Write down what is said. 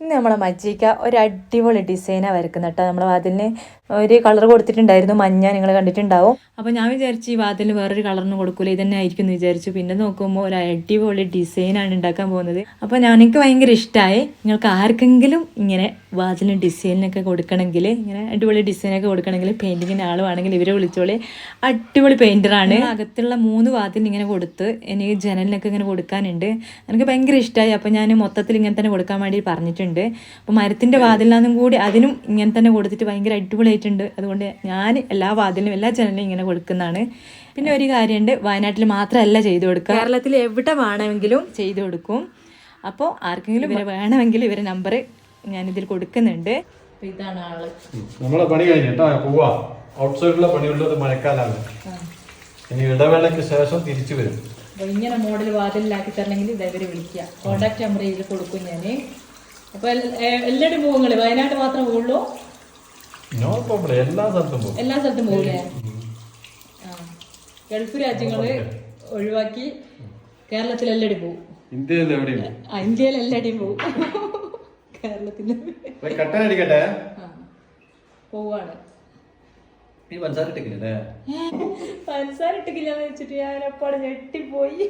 ഇന്ന് നമ്മളെ മജ്ജിക്ക ഒരു അടിപൊളി ഡിസൈനാണ് വരക്കുന്നത് കേട്ടോ. നമ്മളെ വാതിലിന് ഒരു കളർ കൊടുത്തിട്ടുണ്ടായിരുന്നു. മഞ്ഞ നിങ്ങൾ കണ്ടിട്ടുണ്ടാവും. അപ്പോൾ ഞാൻ വിചാരിച്ചു ഈ വാതിലിന് വേറൊരു കളറിന് കൊടുക്കൂല. ഇതന്നെ ആയിരിക്കും എന്ന് വിചാരിച്ചു. പിന്നെ നോക്കുമ്പോൾ ഒരു അടിപൊളി ഡിസൈനാണ് ഉണ്ടാക്കാൻ പോകുന്നത്. അപ്പോൾ ഞാൻ എനിക്ക് ഭയങ്കര ഇഷ്ടമായി നിങ്ങൾക്ക് ആർക്കെങ്കിലും ഇങ്ങനെ വാതിലിന് ഡിസൈനൊക്കെ കൊടുക്കണമെങ്കിൽ ഇങ്ങനെ അടിപൊളി ഡിസൈനൊക്കെ കൊടുക്കണമെങ്കിൽ പെയിന്റിങ്ങിന് ആൾ വേണമെങ്കിൽ ഇവരെ വിളിച്ചോളി. അടിപൊളി പെയിന്ററാണ് അകത്തുള്ള മൂന്ന് വാതിലിന് ഇങ്ങനെ കൊടുത്ത് എനിക്ക് ജനലിനൊക്കെ ഇങ്ങനെ കൊടുക്കാനുണ്ട്. എനിക്ക് ഭയങ്കര ഇഷ്ടമായി അപ്പോൾ ഞാൻ മൊത്തത്തിൽ ഇങ്ങനെ തന്നെ കൊടുക്കാൻ വേണ്ടി പറഞ്ഞിട്ടുണ്ട്. അപ്പോൾ മരത്തിന്റെ വാതിലിനാന്നും കൂടി അതിനും ഇങ്ങനെ തന്നെ കൊടുത്തിട്ട് ഭയങ്കര അടിപൊളിയായിട്ടുണ്ട്. അതുകൊണ്ട് ഞാൻ എല്ലാ വാതിലിനും എല്ലാ ജനലിനും ഇങ്ങനെ കൊടുക്കുന്നതാണ്. പിന്നെ ഒരു കാര്യമുണ്ട് വയനാട്ടിൽ മാത്രമല്ല ചെയ്തു കൊടുക്കുക. കേരളത്തിൽ എവിടെ വേണമെങ്കിലും ചെയ്തു കൊടുക്കും. അപ്പോൾ ആർക്കെങ്കിലും ഇവരെ വേണമെങ്കിൽ ഇവരെ നമ്പർ ഞാൻ ഞാനിതിൽ കൊടുക്കുന്നുണ്ട്. അപ്പോൾ ഇതാണ് ആൾ. നമ്മളെ പണി കഴിഞ്ഞിട്ടാ പോവാ. ഔട്ട്സൈഡിലെ പണിയുള്ളത് മഴക്കാലാണ്. ഇനി ഇടവേളയ്ക്ക് ശേഷം തിരിച്ചു വരും. ഇങ്ങനെ മോഡൽ വാതിലാക്കി തരണമെങ്കിൽ ഇതവരെ വിളിക്കുക. കോണ്ടാക്ട് നമ്പർ ഇതിൽ കൊടുക്കും ഞാൻ അപ്പോൾ എല്ലാവരും പോകും നിങ്ങൾ വയനാട് മാത്രം പോകുള്ളൂ നോ പ്രോബ്ലം എല്ലാ സ്ഥലത്തും പോകും എല്ലാ സ്ഥലത്തും പോകില്ലേ ആ. ഗൾഫ് രാജ്യങ്ങൾ ഒഴിവാക്കി കേരളത്തിൽ എല്ലാവരും പോകും ഇന്ത്യയിൽ എവിടെയും പോകും ആ ഇന്ത്യയിൽ എല്ലാവരും പോകും കേരളത്തിൽ. കട്ടൻ അടിക്കട്ടെ? പോവാണ്. നീ പഞ്ചസാര ഇട്ടില്ലേ പഞ്ചസാര ഇട്ടിക്കില്ലാന്ന് വെച്ചിട്ട് ഞാൻ അപ്പാട് ഞെട്ടിപ്പോയി.